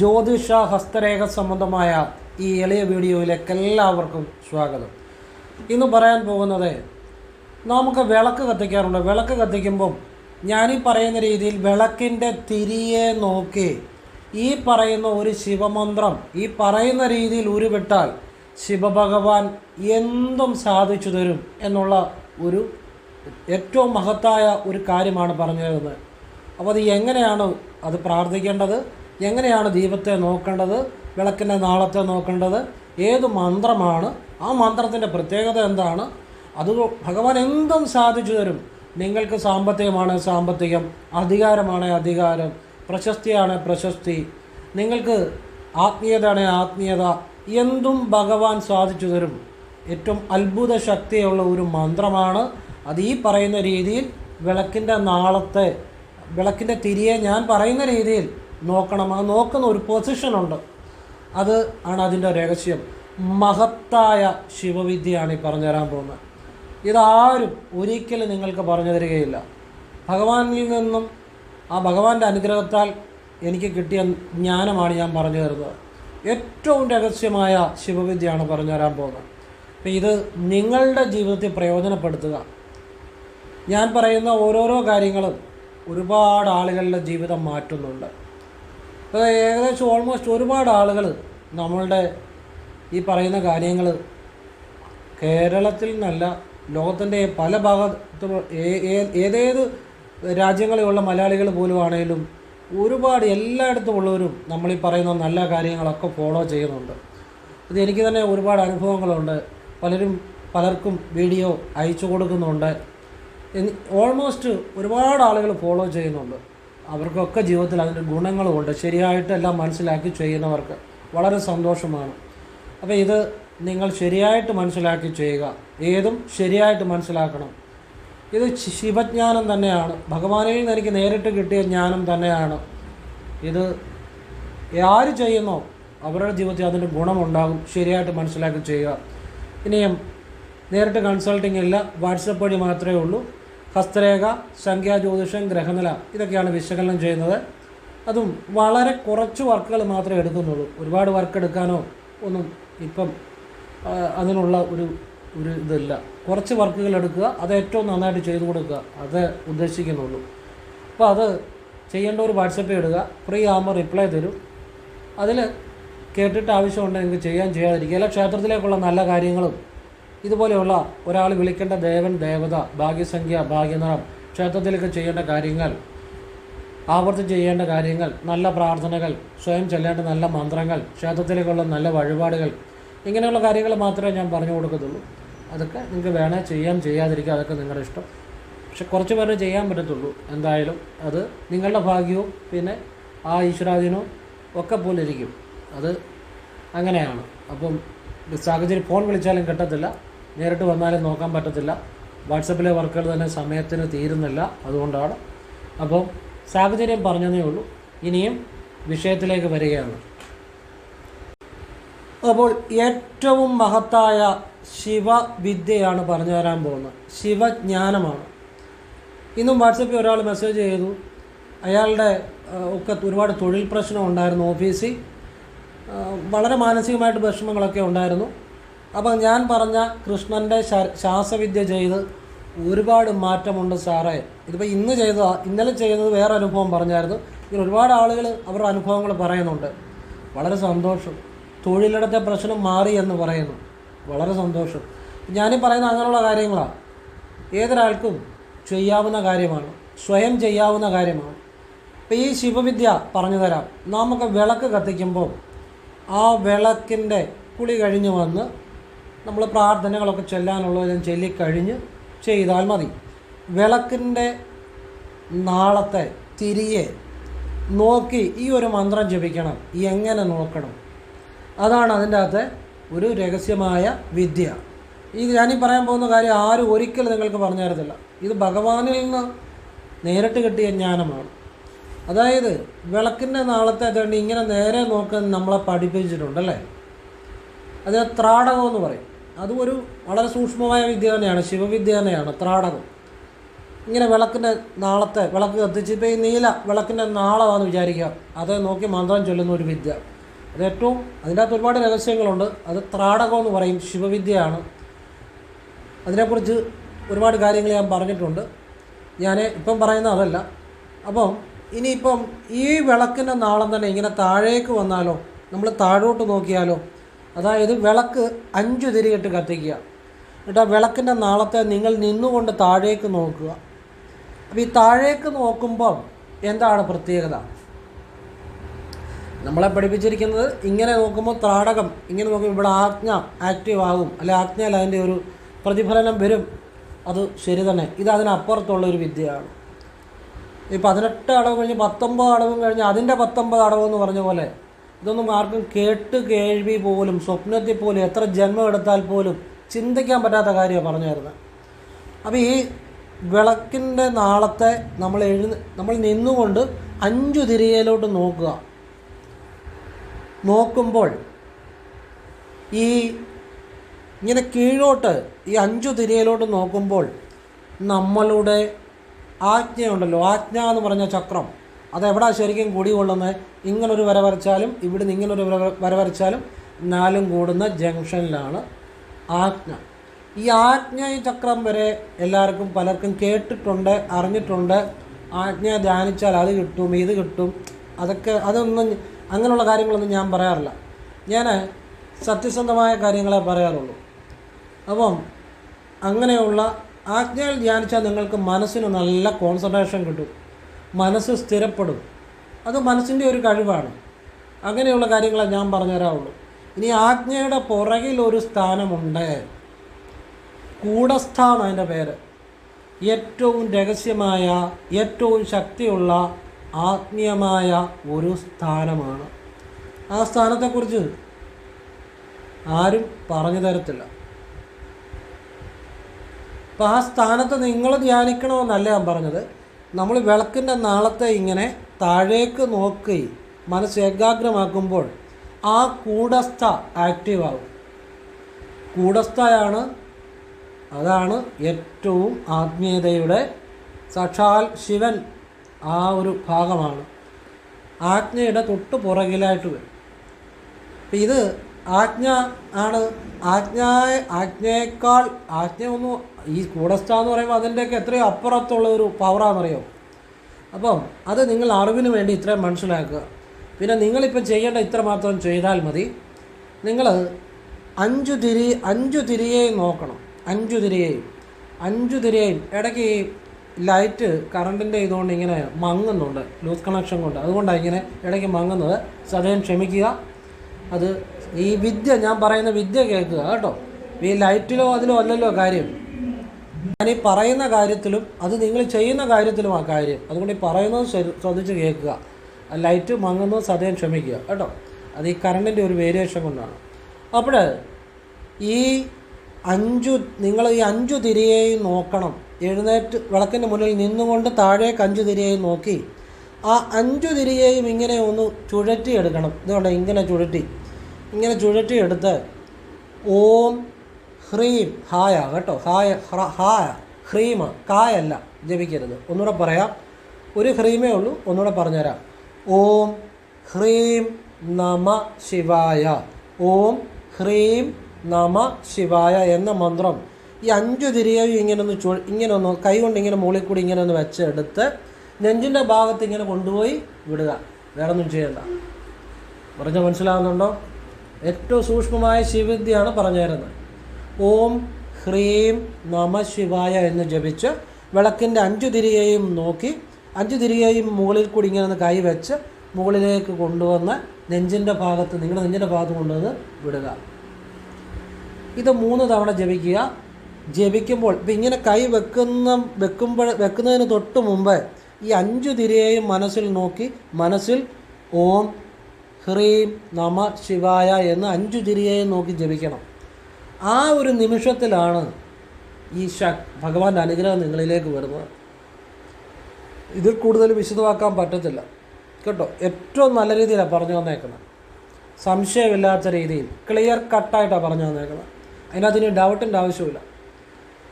ജ്യോതിഷ ഹസ്തരേഖ സംബന്ധമായ ഈ എളിയ വീഡിയോയിലേക്ക് എല്ലാവർക്കും സ്വാഗതം. ഇന്ന് പറയാൻ പോകുന്നത് നമുക്ക് വിളക്ക് കത്തിക്കാറുണ്ട്. വിളക്ക് കത്തിക്കുമ്പം ഞാനീ പറയുന്ന രീതിയിൽ വിളക്കിന്റെ തിരിയെ നോക്കി ഈ പറയുന്ന ഒരു ശിവമന്ത്രം ഈ പറയുന്ന രീതിയിൽ ഉരുവിട്ടാൽ ശിവഭഗവാൻ എന്തും സാധിച്ചു തരും എന്നുള്ള ഒരു ഏറ്റവും മഹത്തായ ഒരു കാര്യമാണ് പറഞ്ഞു തരുന്നത്. അപ്പോൾ അത് എങ്ങനെയാണ് അത് പ്രാർത്ഥിക്കേണ്ടത്? എങ്ങനെയാണ് ദീപത്തെ നോക്കേണ്ടത്? വിളക്കിന്റെ നാളത്തെ നോക്കേണ്ടത്? ഏത് മന്ത്രമാണ്? ആ മന്ത്രത്തിന്റെ പ്രത്യേകത എന്താണ്? അത് ഭഗവാൻ എന്തും സാധിച്ചു തരും. നിങ്ങൾക്ക് സാമ്പത്തികമാണ് സാമ്പത്തികം അധികാരമാണ് അധികാരം പ്രശസ്തിയാണ് പ്രശസ്തി. നിങ്ങൾക്ക് ആത്മീയതയാണ് ആത്മീയത എന്തും ഭഗവാൻ സാധിച്ചു തരും. ഏറ്റവും അത്ഭുത ശക്തിയുള്ള ഒരു മന്ത്രമാണ് അത് ഈ പറയുന്ന രീതിയിൽ വിളക്കിന്റെ നാളത്തെ വിളക്കിന്റെ തിരിയെ ഞാൻ പറയുന്ന രീതിയിൽ നോക്കണം. അത് നോക്കുന്ന ഒരു പൊസിഷനുണ്ട് അത് ആണ് അതിന്റെ രഹസ്യം. മഹത്തായ ശിവവിദ്യയാണ് ഈ പറഞ്ഞു തരാൻ പോകുന്നത്. ഇതാരും ഒരിക്കലും നിങ്ങൾക്ക് പറഞ്ഞു തരികയില്ല. ഭഗവാനിൽ നിന്നും ആ ഭഗവാന്റെ അനുഗ്രഹത്താൽ എനിക്ക് കിട്ടിയ ജ്ഞാനമാണ് ഞാൻ പറഞ്ഞു തരുന്നത്. ഏറ്റവും രഹസ്യമായ ശിവവിദ്യയാണ് പറഞ്ഞു തരാൻ പോകുന്നത്. അപ്പം ഇത് നിങ്ങളുടെ ജീവിതത്തിൽ പ്രയോജനപ്പെടുത്തുക. ഞാൻ പറയുന്ന ഓരോരോ കാര്യങ്ങളും ഒരുപാട് ആളുകളുടെ ജീവിതം മാറ്റുന്നുണ്ട്. ഏകദേശം ഓൾമോസ്റ്റ് ഒരുപാട് ആളുകൾ നമ്മളുടെ ഈ പറയുന്ന കാര്യങ്ങൾ കേരളത്തിൽ നിന്നല്ല ലോകത്തിന്റെ പല ഭാഗത്തും ഏതേത് രാജ്യങ്ങളിലുള്ള മലയാളികൾ പോലും ആണെങ്കിലും ഒരുപാട് എല്ലായിടത്തും ഉള്ളവരും നമ്മൾ ഈ പറയുന്ന നല്ല കാര്യങ്ങളൊക്കെ ഫോളോ ചെയ്യുന്നുണ്ട്. ഇത് എനിക്ക് തന്നെ ഒരുപാട് അനുഭവങ്ങളുണ്ട്. പലരും പലർക്കും വീഡിയോ അയച്ചു കൊടുക്കുന്നുണ്ട്. ഓൾമോസ്റ്റ് ഒരുപാട് ആളുകൾ ഫോളോ ചെയ്യുന്നുണ്ട്. അവർക്കൊക്കെ ജീവിതത്തിൽ അതിന്റെ ഗുണങ്ങളുമുണ്ട്. ശരിയായിട്ട് എല്ലാം മനസ്സിലാക്കി ചെയ്യുന്നവർക്ക് വളരെ സന്തോഷമാണ്. അപ്പോൾ ഇത് നിങ്ങൾ ശരിയായിട്ട് മനസ്സിലാക്കി ചെയ്യുക. ഏതും ശരിയായിട്ട് മനസ്സിലാക്കണം. ഇത് ശിവജ്ഞാനം തന്നെയാണ്. ഭഗവാനിൽ നിന്ന് എനിക്ക് നേരിട്ട് കിട്ടിയ ജ്ഞാനം തന്നെയാണ്. ഇത് ആര് ചെയ്യുന്നോ അവരുടെ ജീവിതത്തിൽ അതിന്റെ ഗുണമുണ്ടാകും. ശരിയായിട്ട് മനസ്സിലാക്കി ചെയ്യുക. ഇനിയും നേരിട്ട് കൺസൾട്ടിംഗ് ഇല്ല. വാട്സപ്പ് വഴി മാത്രമേ ഉള്ളൂ. ഹസ്തരേഖ സംഖ്യാജ്യോതിഷം ഗ്രഹനില ഇതൊക്കെയാണ് വിശകലനം ചെയ്യുന്നത്. അതും വളരെ കുറച്ച് വർക്കുകൾ മാത്രമേ എടുക്കുന്നുള്ളൂ. ഒരുപാട് വർക്ക് എടുക്കാനോ ഒന്നും ഇപ്പം അതിനുള്ള ഒരു ഒരു ഇതില്ല. കുറച്ച് വർക്കുകൾ എടുക്കുക അത് ഏറ്റവും നന്നായിട്ട് ചെയ്തു കൊടുക്കുക. അത് ഉദ്ദേശിക്കുന്നുള്ളൂ. അപ്പോൾ അത് ചെയ്യേണ്ട ഒരു വാട്സപ്പ് ഇടുക. ഫ്രീ ആകുമ്പോൾ റിപ്ലൈ തരും. അതിൽ കേട്ടിട്ട് ആവശ്യമുണ്ടെങ്കിൽ ചെയ്യാൻ ചെയ്യാതിരിക്കുക. എല്ലാ ക്ഷേത്രത്തിലേക്കുള്ള നല്ല കാര്യങ്ങളും ഇതുപോലെയുള്ള ഒരാൾ വിളിക്കേണ്ട ദേവൻ ദേവത ഭാഗ്യസംഖ്യ ഭാഗ്യനിറം ക്ഷേത്രത്തിലേക്ക് ചെയ്യേണ്ട കാര്യങ്ങൾ ആവർത്തി ചെയ്യേണ്ട കാര്യങ്ങൾ നല്ല പ്രാർത്ഥനകൾ സ്വയം ചെല്ലേണ്ട നല്ല മന്ത്രങ്ങൾ ക്ഷേത്രത്തിലേക്കുള്ള നല്ല വഴിപാടുകൾ ഇങ്ങനെയുള്ള കാര്യങ്ങൾ മാത്രമേ ഞാൻ പറഞ്ഞു കൊടുക്കത്തുള്ളൂ. അതൊക്കെ നിങ്ങൾക്ക് വേണേ ചെയ്യാം ചെയ്യാതിരിക്കുക അതൊക്കെ നിങ്ങളുടെ ഇഷ്ടം. പക്ഷെ കുറച്ച് പേരെ ചെയ്യാൻ പറ്റത്തുള്ളൂ. എന്തായാലും അത് നിങ്ങളുടെ ഭാഗ്യവും പിന്നെ ആ ഈശ്വരാധീനവും ഒക്കെ പോലെ ഇരിക്കും. അത് അങ്ങനെയാണ്. അപ്പം സാഹചര്യം ഫോൺ വിളിച്ചാലും കിട്ടത്തില്ല. നേരിട്ട് വന്നാലും നോക്കാൻ പറ്റത്തില്ല. വാട്സപ്പിലെ വർക്കുകൾ തന്നെ സമയത്തിന് തീരുന്നില്ല അതുകൊണ്ടാണ്. അപ്പം സാഹചര്യം പറഞ്ഞതേ ഉള്ളൂ. ഇനിയും വിഷയത്തിലേക്ക് വരികയാണ്. അപ്പോൾ ഏറ്റവും മഹത്തായ ശിവവിദ്യയാണ് പറഞ്ഞു തരാൻ പോകുന്നത്. ശിവജ്ഞാനമാണ്. ഇന്നും വാട്സപ്പിൽ ഒരാൾ മെസ്സേജ് ചെയ്തു. അയാളുടെ ഒക്കെ ഒരുപാട് തൊഴിൽ പ്രശ്നം ഉണ്ടായിരുന്നു ഓഫീസിൽ. വളരെ മാനസികമായിട്ട് വിഷമങ്ങളൊക്കെ ഉണ്ടായിരുന്നു. അപ്പോൾ ഞാൻ പറഞ്ഞ കൃഷ്ണന്റെ ശാസവിദ്യ ചെയ്ത് ഒരുപാട് മാറ്റമുണ്ട് സാറേ. ഇതിപ്പോൾ ഇന്ന് ചെയ്തതാ. ഇന്നലെ ചെയ്തത് വേറെ അനുഭവം പറഞ്ഞായിരുന്നു. ഇങ്ങനെ ഒരുപാട് ആളുകൾ അവരുടെ അനുഭവങ്ങൾ പറയുന്നുണ്ട്. വളരെ സന്തോഷം. തൊഴിലിടത്തെ പ്രശ്നം മാറി എന്ന് പറയുന്നു. വളരെ സന്തോഷം. ഞാനീ പറയുന്ന അങ്ങനെയുള്ള കാര്യങ്ങളാണ് ഏതൊരാൾക്കും ചെയ്യാവുന്ന കാര്യമാണ്. സ്വയം ചെയ്യാവുന്ന കാര്യമാണ്. അപ്പോൾ ഈ ശിവവിദ്യ പറഞ്ഞു തരാം. നമുക്ക് വിളക്ക് കത്തിക്കുമ്പോൾ ആ വിളക്കിന്റെ കുളി കഴിഞ്ഞ് വന്ന് നമ്മൾ പ്രാർത്ഥനകളൊക്കെ ചെല്ലാനുള്ളതെല്ലാം ചൊല്ലിക്കഴിഞ്ഞ് ചെയ്താൽ മതി. വിളക്കിന്റെ നാളത്തെ തിരിയെ നോക്കി ഈ ഒരു മന്ത്രം ജപിക്കണം. എങ്ങനെ നോക്കണം? അതാണ് അതിന്റെ അകത്തെ ഒരു രഹസ്യമായ വിദ്യ. ഇത് ഞാനീ പറയാൻ പോകുന്ന കാര്യം ആരും ഒരിക്കലും നിങ്ങൾക്ക് പറഞ്ഞു തരത്തില്ല. ഇത് ഭഗവാനിൽ നിന്ന് നേരിട്ട് കിട്ടിയ ജ്ഞാനമാണ്. അതായത് വിളക്കിന്റെ നാളത്തെ അതുകൊണ്ട് ഇങ്ങനെ നേരെ നോക്കാൻ നമ്മളെ പഠിപ്പിച്ചിട്ടുണ്ടല്ലേ അതിനെ ത്രാടകം എന്ന് പറയും. അതും ഒരു വളരെ സൂക്ഷ്മമായ വിദ്യ തന്നെയാണ് ശിവവിദ്യ തന്നെയാണ് ത്രാടകം. ഇങ്ങനെ വിളക്കിന്റെ നാളത്തെ വിളക്ക് കത്തിച്ച് ഇപ്പോൾ ഈ നീല വിളക്കിന്റെ നാളമാണെന്ന് വിചാരിക്കുക അത് നോക്കി മന്ത്രം ചൊല്ലുന്ന ഒരു വിദ്യ. അത് ഏറ്റവും അതിന്റെ അകത്ത് ഒരുപാട് രഹസ്യങ്ങളുണ്ട്. അത് ത്രാടകം എന്ന് പറയും ശിവവിദ്യയാണ്. അതിനെക്കുറിച്ച് ഒരുപാട് കാര്യങ്ങൾ ഞാൻ പറഞ്ഞിട്ടുണ്ട്. ഞാൻ ഇപ്പം പറയുന്ന അതല്ല. അപ്പം ഇനിയിപ്പം ഈ വിളക്കിന്റെ നാളം തന്നെ ഇങ്ങനെ താഴേക്ക് വന്നാലോ നമ്മൾ താഴോട്ട് നോക്കിയാലോ അതായത് വിളക്ക് അഞ്ചു തിരിയിട്ട് കത്തിക്കുക. എന്നിട്ട് ആ വിളക്കിന്റെ നാളത്തെ നിങ്ങൾ നിന്നുകൊണ്ട് താഴേക്ക് നോക്കുക. അപ്പോൾ ഈ താഴേക്ക് നോക്കുമ്പം എന്താണ് പ്രത്യേകത? നമ്മളെ പഠിപ്പിച്ചിരിക്കുന്നത് ഇങ്ങനെ നോക്കുമ്പോൾ ത്രാടകം ഇങ്ങനെ നോക്കുമ്പോൾ ഇവിടെ ആജ്ഞ ആക്റ്റീവ് ആകും. അല്ലെ ആജ്ഞയിൽ അതിന്റെ ഒരു പ്രതിഫലനം വരും. അത് ശരി തന്നെ. ഇത് അതിനപ്പുറത്തുള്ള ഒരു വിദ്യയാണ്. ഈ പതിനെട്ട് അടവ് കഴിഞ്ഞ് പത്തൊമ്പത് അടവും കഴിഞ്ഞ് അതിന്റെ പത്തൊമ്പത് അടവ് എന്ന് പറഞ്ഞ പോലെ ഇതൊന്നും ആർക്കും കേട്ട് കേൾവി പോലും സ്വപ്നത്തിൽ പോലും എത്ര ജന്മം എടുത്താൽ പോലും ചിന്തിക്കാൻ പറ്റാത്ത കാര്യമാണ് പറഞ്ഞു തരുന്നത്. അപ്പോൾ ഈ വിളക്കിന്റെ നാളത്തെ നമ്മൾ എഴുന്ന നമ്മൾ നിന്നുകൊണ്ട് അഞ്ചു തിരികയിലോട്ട് നോക്കുക. നോക്കുമ്പോൾ ഈ ഇങ്ങനെ കീഴോട്ട് ഈ അഞ്ചു തിരികയിലോട്ട് നോക്കുമ്പോൾ നമ്മളുടെ ആജ്ഞയുണ്ടല്ലോ ആജ്ഞ എന്ന് പറഞ്ഞ ചക്രം. അതെവിടാ ശരിക്കും കൂടി കൊള്ളുന്നത് ഇങ്ങനൊരു വര വരച്ചാലും ഇവിടുന്ന് ഇങ്ങനൊരു വര- വര വരച്ചാലും നാലും കൂടുന്ന ജംഗ്ഷനിലാണ് ആജ്ഞ. ഈ ആജ്ഞ ഈ ചക്രം വരെ എല്ലാവർക്കും പലർക്കും കേട്ടിട്ടുണ്ട് അറിഞ്ഞിട്ടുണ്ട്. ആജ്ഞ ധ്യാനിച്ചാൽ അത് കിട്ടും ഇത് കിട്ടും. അതൊക്കെ അതൊന്നും അങ്ങനെയുള്ള കാര്യങ്ങളൊന്നും ഞാൻ പറയാറില്ല. ഞാൻ സത്യസന്ധമായ കാര്യങ്ങളെ പറയാറുള്ളൂ. അപ്പം അങ്ങനെയുള്ള ആജ്ഞയിൽ ധ്യാനിച്ചാൽ നിങ്ങൾക്ക് മനസ്സിന് നല്ല കോൺസെൻട്രേഷൻ കിട്ടും. മനസ്സ് സ്ഥിരപ്പെടും. അത് മനസ്സിന്റെ ഒരു കഴിവാണ്. അങ്ങനെയുള്ള കാര്യങ്ങളെ ഞാൻ പറഞ്ഞുതരാവുള്ളൂ ഇനി ആജ്ഞയുടെ പുറകിൽ ഒരു സ്ഥാനമുണ്ട്. കൂടസ്ഥാണ് അതിന്റെ പേര്. ഏറ്റവും രഹസ്യമായ ഏറ്റവും ശക്തിയുള്ള ആത്മീയമായ ഒരു സ്ഥാനമാണ്. ആ സ്ഥാനത്തെക്കുറിച്ച് ആരും പറഞ്ഞു തരത്തില്ല. അപ്പം ആ സ്ഥാനത്ത് നിങ്ങൾ ധ്യാനിക്കണമെന്നല്ല ഞാൻ പറഞ്ഞത്. നമ്മൾ വിളക്കിന്റെ നാളത്തെ ഇങ്ങനെ താഴേക്ക് നോക്കി മനസ്സ് ഏകാഗ്രമാക്കുമ്പോൾ ആ കൂടസ്ഥ ആക്റ്റീവാകും. കൂടസ്ഥയാണ് അതാണ് ഏറ്റവും ആത്മീയതയുടെ സാക്ഷാൽ ശിവൻ ആ ഒരു ഭാഗമാണ്. ആജ്ഞയുടെ തൊട്ട് പുറകിലായിട്ട് വരും. ഇത് ആജ്ഞ ആണ്. ആജ്ഞ ആജ്ഞയേക്കാൾ ആജ്ഞ ഒന്ന് ഈ കൂടസ്ഥ എന്ന് പറയുമ്പോൾ അതിന്റെയൊക്കെ എത്രയോ അപ്പുറത്തുള്ള ഒരു പവറാണെന്നറിയോ അപ്പം അത് നിങ്ങൾ അറിവിന് വേണ്ടി ഇത്രയും മനസ്സിലാക്കുക. പിന്നെ നിങ്ങളിപ്പം ചെയ്യേണ്ട ഇത്ര മാത്രം ചെയ്താൽ മതി. നിങ്ങൾ അഞ്ചു തിരി അഞ്ചു തിരിയെയും നോക്കണം. അഞ്ചു തിരിയെയും. അഞ്ചു തിരിയെയും. ഇടയ്ക്ക് ഈ ലൈറ്റ് കറണ്ടിന്റെ ഇതുകൊണ്ട് ഇങ്ങനെ മങ്ങുന്നുണ്ട്. ലൂസ് കണക്ഷൻ കൊണ്ട്. അതുകൊണ്ടാണ് ഇങ്ങനെ ഇടയ്ക്ക് മങ്ങുന്നത്. സദയം ക്ഷമിക്കുക. അത് ഈ വിദ്യ ഞാൻ പറയുന്ന വിദ്യ കേൾക്കുക കേട്ടോ. ഈ ലൈറ്റിലോ അതിലോ അല്ലല്ലോ കാര്യം. ഞാൻ ഈ പറയുന്ന കാര്യത്തിലും അത് നിങ്ങൾ ചെയ്യുന്ന കാര്യത്തിലും ആ കാര്യം. അതുകൊണ്ട് ഈ പറയുന്നത് ശരി- ശ്രദ്ധിച്ച് കേൾക്കുക. ലൈറ്റ് മങ്ങുന്നത് സദയം ക്ഷമിക്കുക. കേട്ടോ? അത് ഈ കറണ്ടിന്റെ ഒരു വേരിയേഷൻ കൊണ്ടാണ്. അപ്പോൾ ഈ അഞ്ചു നിങ്ങൾ ഈ അഞ്ചു തിരിയെയും നോക്കണം. എഴുന്നേറ്റ് വിളക്കിന്റെ മുന്നിൽ നിന്നുകൊണ്ട് താഴേക്ക് അഞ്ചു തിരിയെയും നോക്കി. ആ അഞ്ചു തിരിയെയും ഇങ്ങനെ ഒന്ന് ചുഴറ്റി എടുക്കണം ഇതുകൊണ്ട് ഇങ്ങനെ ചുഴറ്റി. ഇങ്ങനെ ചുഴറ്റി എടുത്ത് ഓം ഹ്രീം ഹായ കേട്ടോ? ഹായ ഹായ ഹ്രീമ കായല്ല ജപിക്കരുത്. ഒന്നുകൂടെ പറയാം. ഒരു ഹ്രീമേ ഉള്ളൂ. ഒന്നുകൂടെ പറഞ്ഞുതരാം. ഓം ഹ്രീം നമ ശിവായ. ഓം ഹ്രീം നമ ശിവായ എന്ന മന്ത്രം ഈ അഞ്ചു തിരിയും ഇങ്ങനെ ഒന്ന് ചു ഇങ്ങനെ ഒന്ന് കൈ കൊണ്ട് ഇങ്ങനെ മുകളിൽ കൂടി ഇങ്ങനെ ഒന്ന് വെച്ചെടുത്ത് നെഞ്ചിന്റെ ഭാഗത്ത് ഇങ്ങനെ കൊണ്ടുപോയി വിടുക. വേറെ ഒന്നും ചെയ്യണ്ട. പറഞ്ഞ മനസ്സിലാവുന്നുണ്ടോ? ഏറ്റവും സൂക്ഷ്മമായ ശിവവിദ്യയാണ് പറഞ്ഞു തരുന്നത് ഓം ഹ്രീം നമ ശിവായ എന്ന് ജപിച്ച് വിളക്കിന്റെ അഞ്ചു തിരികെയും നോക്കി അഞ്ചു തിരികെയും മുകളിൽ കൂടി ഇങ്ങനെ ഒന്ന് കൈ വെച്ച് മുകളിലേക്ക് കൊണ്ടുവന്ന് നെഞ്ചിന്റെ ഭാഗത്ത് നിങ്ങളുടെ നെഞ്ചിന്റെ ഭാഗത്ത് കൊണ്ടുവന്ന് വിടുക. ഇത് മൂന്ന് തവണ ജപിക്കുക. ജപിക്കുമ്പോൾ ഇപ്പം ഇങ്ങനെ കൈ വെക്കുന്ന വെക്കുമ്പോൾ വെക്കുന്നതിന് തൊട്ട് മുമ്പ് ഈ അഞ്ചു തിരിയെയും മനസ്സിൽ നോക്കി മനസ്സിൽ ഓം ഹ്രീം നമ ശിവായ എന്ന് അഞ്ചു തിരിയെയും നോക്കി ജപിക്കണം. ആ ഒരു നിമിഷത്തിലാണ് ഈ ശ ഭഗവാന്റെ അനുഗ്രഹം നിങ്ങളിലേക്ക് വരുന്നത്. ഇതിൽ കൂടുതൽ വിശദമാക്കാൻ പറ്റത്തില്ല. കേട്ടോ? ഏറ്റവും നല്ല രീതിയിലാണ് പറഞ്ഞു വന്നേക്കുന്നത്. സംശയമില്ലാത്ത രീതിയിൽ ക്ലിയർ കട്ടായിട്ടാണ് പറഞ്ഞു വന്നേക്കുന്നത്. അതിനകത്ത് ഇനി ഡൗട്ടിന്റെ ആവശ്യമില്ല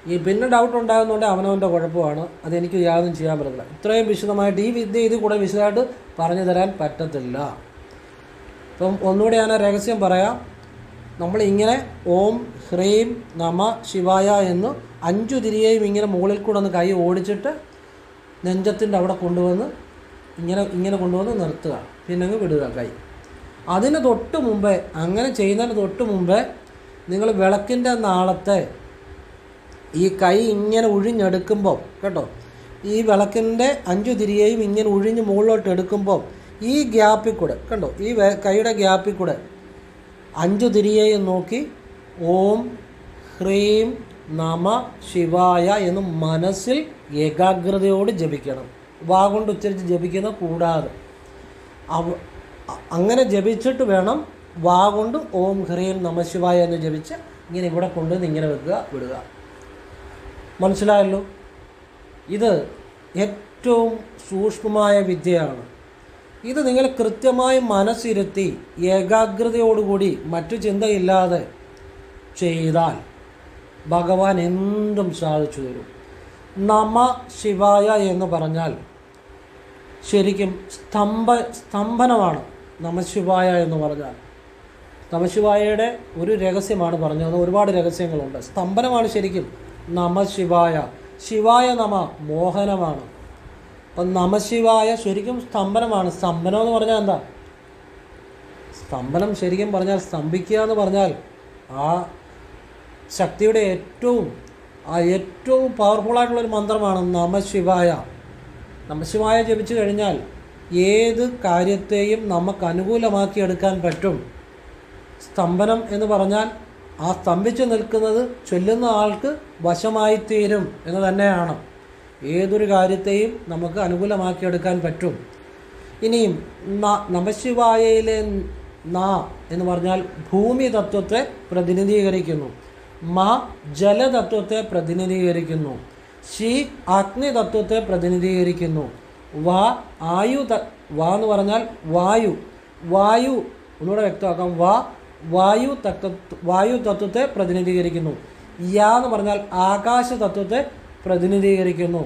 ഈ പിന്നെ ഡൗട്ട് ഉണ്ടാകുന്നതുകൊണ്ട് അവനവന്റെ കുഴപ്പമാണ്. അതെനിക്ക് യാതൊന്നും ചെയ്യാൻ പറ്റത്തില്ല. ഇത്രയും വിശദമായിട്ട് ഈ വിദ്യ ഇത് കൂടെ വിശദമായിട്ട് പറഞ്ഞു തരാൻ പറ്റത്തില്ല. അപ്പം ഒന്നുകൂടി ഞാൻ രഹസ്യം പറയാം. നമ്മൾ ഇങ്ങനെ ഓം ഹ്രീം നമ ശിവായ എന്ന് അഞ്ചു തിരിയേയും ഇങ്ങനെ മുകളിൽ കൂടെ ഒന്ന് കൈ ഓടിച്ചിട്ട് നെഞ്ചത്തിന്റെ അവിടെ കൊണ്ടുവന്ന് ഇങ്ങനെ ഇങ്ങനെ കൊണ്ടുവന്ന് നിർത്തുക. പിന്നെ അങ്ങ് വിടുക കൈ. അതിന് തൊട്ട് മുമ്പേ അങ്ങനെ ചെയ്യുന്നതിന് തൊട്ട് മുമ്പേ നിങ്ങൾ വിളക്കിന്റെ നാളത്തെ ഈ കൈ ഇങ്ങനെ ഉഴിഞ്ഞെടുക്കുമ്പോൾ കേട്ടോ ഈ വിളക്കിന്റെ അഞ്ചു തിരിയേയും ഇങ്ങനെ ഉഴിഞ്ഞ് മുകളിലോട്ട് എടുക്കുമ്പോൾ ഈ ഗ്യാപ്പിൽ കൂടെ കണ്ടോ ഈ കൈയുടെ ഗ്യാപ്പിൽ കൂടെ അഞ്ചു തിരിയെയും നോക്കി ഓം ഹ്രീം നമ ശിവായ എന്ന് മനസ്സിൽ ഏകാഗ്രതയോട് ജപിക്കണം. വാ കൊണ്ട് ഉച്ചരിച്ച് ജപിക്കുന്ന കൂടാതെ. അങ്ങനെ ജപിച്ചിട്ട് വേണം വാ കൊണ്ട് ഓം ഹ്രീം നമ ശിവായ എന്ന് ജപിച്ച് ഇങ്ങനെ ഇവിടെ കൊണ്ടുവന്ന് ഇങ്ങനെ വെക്കുക വിടുക. മനസ്സിലായല്ലോ? ഇത് ഏറ്റവും സൂക്ഷ്മമായ വിദ്യയാണ്. ഇത് നിങ്ങൾ കൃത്യമായി മനസ്സിരുത്തി ഏകാഗ്രതയോടുകൂടി മറ്റു ചിന്തയില്ലാതെ ചെയ്താൽ ഭഗവാൻ എന്തും സാധിച്ചു തരും. നമ ശിവായ എന്ന് പറഞ്ഞാൽ ശരിക്കും സ്തംഭ സ്തംഭനമാണ് നമശിവായ എന്ന് പറഞ്ഞാൽ. നമശിവായയുടെ ഒരു രഹസ്യമാണ് പറഞ്ഞത്. ഒരുപാട് രഹസ്യങ്ങളുണ്ട്. സ്തംഭനമാണ് ശരിക്കും നമശിവായ ശിവായ നമ മോഹനമാണ്. അപ്പം നമശിവായ ശരിക്കും സ്തംഭനമാണ്. സ്തംഭനം എന്ന് പറഞ്ഞാൽ എന്താ? സ്തംഭനം ശരിക്കും പറഞ്ഞാൽ സ്തംഭിക്കുക എന്ന് പറഞ്ഞാൽ ആ ശക്തിയുടെ ഏറ്റവും ആ ഏറ്റവും പവർഫുള്ളായിട്ടുള്ളൊരു മന്ത്രമാണ് നമശിവായ. നമശിവായ ജപിച്ചു കഴിഞ്ഞാൽ ഏത് കാര്യത്തെയും നമുക്ക് അനുകൂലമാക്കി എടുക്കാൻ പറ്റും. സ്തംഭനം എന്ന് പറഞ്ഞാൽ ആ സ്തംഭിച്ചു നിൽക്കുന്നത് ചൊല്ലുന്ന ആൾക്ക് വശമായിത്തീരും എന്ന് തന്നെയാണ്. ഏതൊരു കാര്യത്തെയും നമുക്ക് അനുകൂലമാക്കിയെടുക്കാൻ പറ്റും. ഇനിയും നമശിവായയിലെ ന എന്ന് പറഞ്ഞാൽ ഭൂമി തത്വത്തെ പ്രതിനിധീകരിക്കുന്നു. മ ജലതത്വത്തെ പ്രതിനിധീകരിക്കുന്നു. ശി അഗ്നി തത്വത്തെ പ്രതിനിധീകരിക്കുന്നു. വ ആയു ത വ എന്ന് പറഞ്ഞാൽ വായു. വായു ഒന്നുകൂടെ വ്യക്തമാക്കാം. വ വായു തത്വ വായു തത്വത്തെ പ്രതിനിധീകരിക്കുന്നു. യ എന്ന് പറഞ്ഞാൽ ആകാശ തത്വത്തെ പ്രതിനിധീകരിക്കുന്നു.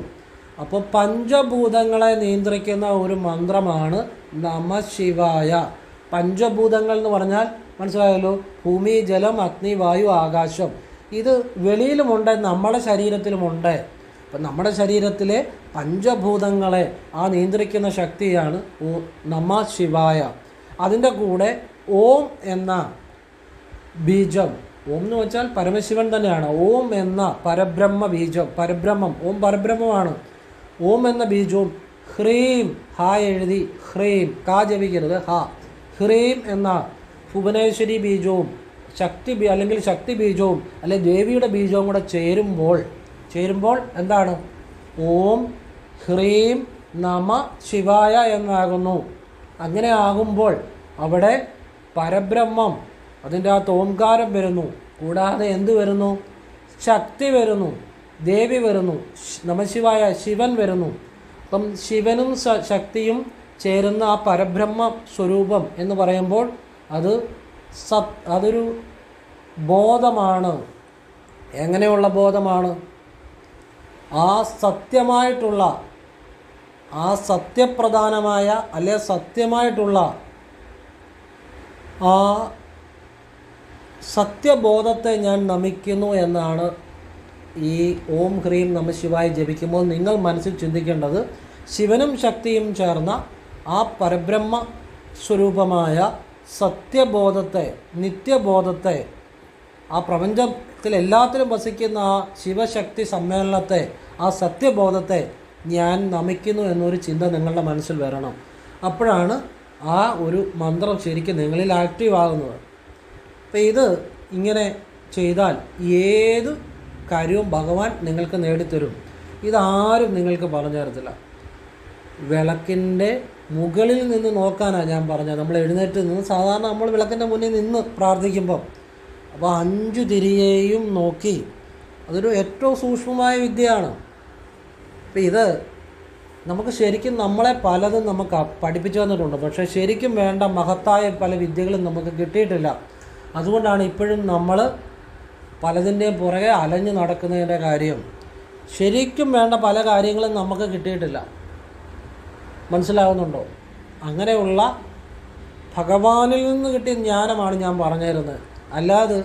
അപ്പോൾ പഞ്ചഭൂതങ്ങളെ നിയന്ത്രിക്കുന്ന ഒരു മന്ത്രമാണ് നമശിവായ പഞ്ചഭൂതങ്ങൾ എന്ന് പറഞ്ഞാൽ മനസ്സിലായല്ലോ ഭൂമി ജലം അഗ്നി വായു ആകാശം. ഇത് വെളിയിലുമുണ്ട് നമ്മുടെ ശരീരത്തിലുമുണ്ട്. അപ്പം നമ്മുടെ ശരീരത്തിലെ പഞ്ചഭൂതങ്ങളെ ആ നിയന്ത്രിക്കുന്ന ശക്തിയാണ് നമ ശിവായ. അതിന്റെ കൂടെ ഓം എന്ന ബീജം ഓം എന്ന് വെച്ചാൽ പരമശിവൻ തന്നെയാണ്. ഓം എന്ന പരബ്രഹ്മ ബീജം പരബ്രഹ്മം ഓം പരബ്രഹ്മമാണ്. ഓം എന്ന ബീജവും ഹ്രീം ഹ എഴുതി ഹ്രീം കാ ജപിക്കരുത് ഹ. ഹ്രീം എന്ന ഭുവനേശ്വരി ബീജവും ശക്തി അല്ലെങ്കിൽ ശക്തി ബീജവും അല്ലെങ്കിൽ ദേവിയുടെ ബീജവും കൂടെ ചേരുമ്പോൾ ചേരുമ്പോൾ എന്താണ്? ഓം ഹ്രീം നമ ശിവായ എന്നാകുന്നു. അങ്ങനെ ആകുമ്പോൾ അവിടെ പരബ്രഹ്മം അതിന്റെ ആ തോംകാരം വരുന്നു. കൂടാതെ എന്ത് വരുന്നു? ശക്തി വരുന്നു. ദേവി വരുന്നു. നമശിവായ ശിവൻ വരുന്നു. അപ്പം ശിവനും ശക്തിയും ചേരുന്ന ആ പരബ്രഹ്മ സ്വരൂപം എന്ന് പറയുമ്പോൾ അത് സത് അതൊരു ബോധമാണ്. എങ്ങനെയുള്ള ബോധമാണ്? ആ സത്യമായിട്ടുള്ള ആ സത്യപ്രധാനമായ അല്ലെ സത്യമായിട്ടുള്ള ആ സത്യബോധത്തെ ഞാൻ നമിക്കുന്നു എന്നാണ് ഈ ഓം ഹ്രീം നമ ശിവായി ജപിക്കുമ്പോൾ നിങ്ങൾ മനസ്സിൽ ചിന്തിക്കേണ്ടത്. ശിവനും ശക്തിയും ചേർന്ന ആ പരബ്രഹ്മ സ്വരൂപമായ സത്യബോധത്തെ നിത്യബോധത്തെ ആ പ്രപഞ്ചത്തിൽ എല്ലാത്തിലും വസിക്കുന്ന ആ ശിവശക്തി സമ്മേളനത്തെ ആ സത്യബോധത്തെ ഞാൻ നമിക്കുന്നു എന്നൊരു ചിന്ത നിങ്ങളുടെ മനസ്സിൽ വരണം. അപ്പോഴാണ് ആ ഒരു മന്ത്രം ശരിക്കും നിങ്ങളിൽ ആക്റ്റീവ് ആകുന്നത്. അപ്പം ഇത് ഇങ്ങനെ ചെയ്താൽ ഏത് കാര്യവും ഭഗവാൻ നിങ്ങൾക്ക് നേടിത്തരും. ഇതാരും നിങ്ങൾക്ക് പറഞ്ഞു തരത്തില്ല. വിളക്കിന്റെ മുകളിൽ നിന്ന് നോക്കാനാണ് ഞാൻ പറഞ്ഞത്. നമ്മൾ എഴുന്നേറ്റ് നിന്ന് സാധാരണ നമ്മൾ വിളക്കിന്റെ മുന്നിൽ നിന്ന് പ്രാർത്ഥിക്കുമ്പോൾ അപ്പോൾ അഞ്ചു തിരിയെയും നോക്കി അതൊരു ഏറ്റവും സൂക്ഷ്മമായ വിദ്യയാണ്. അപ്പം ഇത് നമുക്ക് ശരിക്കും നമ്മളെ പലതും നമുക്ക് പഠിപ്പിച്ചു തന്നിട്ടുണ്ട്. പക്ഷേ ശരിക്കും വേണ്ട മഹത്തായ പല വിദ്യകളും നമുക്ക് കിട്ടിയിട്ടില്ല. അതുകൊണ്ടാണ് ഇപ്പോഴും നമ്മൾ പലതിന്റെയും പുറകെ അലഞ്ഞു നടക്കുന്നതിന്റെ കാര്യം. ശരിക്കും വേണ്ട പല കാര്യങ്ങളും നമുക്ക് കിട്ടിയിട്ടില്ല. മനസ്സിലാവുന്നുണ്ടോ? അങ്ങനെയുള്ള ഭഗവാനിൽ നിന്ന് കിട്ടിയ ജ്ഞാനമാണ് ഞാൻ പറഞ്ഞിരുന്നത്. അല്ലാതെ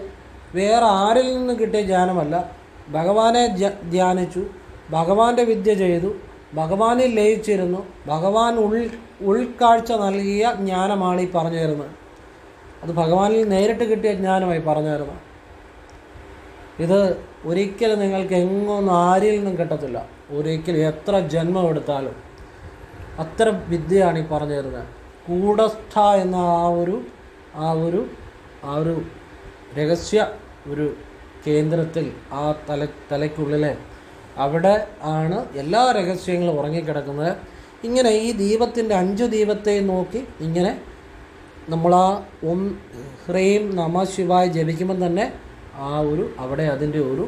വേറെ ആരിൽ നിന്ന് കിട്ടിയ ജ്ഞാനമല്ല. ഭഗവാനെ ധ്യാനിച്ചു ഭഗവാന്റെ വിദ്യ ചെയ്തു ഭഗവാനിൽ ലയിച്ചിരുന്നു ഭഗവാൻ ഉൾ ഉൾക്കാഴ്ച നൽകിയ ജ്ഞാനമാണ് ഈ പറഞ്ഞു തരുന്നത് അത് ഭഗവാനിൽ നേരിട്ട് കിട്ടിയ ജ്ഞാനമായി പറഞ്ഞു തരുന്നത് ഇത് ഒരിക്കലും നിങ്ങൾക്ക് എങ്ങൊന്നും ആരിൽ നിന്നും കിട്ടത്തില്ല. ഒരിക്കലും എത്ര ജന്മം എടുത്താലും അത്തരം വിദ്യയാണ് ഈ പറഞ്ഞു തരുന്നത് കൂടസ്ഥ എന്ന ആ ഒരു ആ ഒരു ആ ഒരു രഹസ്യ ഒരു കേന്ദ്രത്തിൽ ആ തല തലയ്ക്കുള്ളിലെ അവിടെ ആണ് എല്ലാ രഹസ്യങ്ങളും ഉറങ്ങിക്കിടക്കുന്നത്. ഇങ്ങനെ ഈ ദീപത്തിന്റെ അഞ്ച് ദീപത്തെയും നോക്കി ഇങ്ങനെ നമ്മൾ ആ ഓം ഹ്രീം നമ ശിവായ ജപിക്കുമ്പം തന്നെ ആ ഒരു അവിടെ അതിന്റെ ഒരു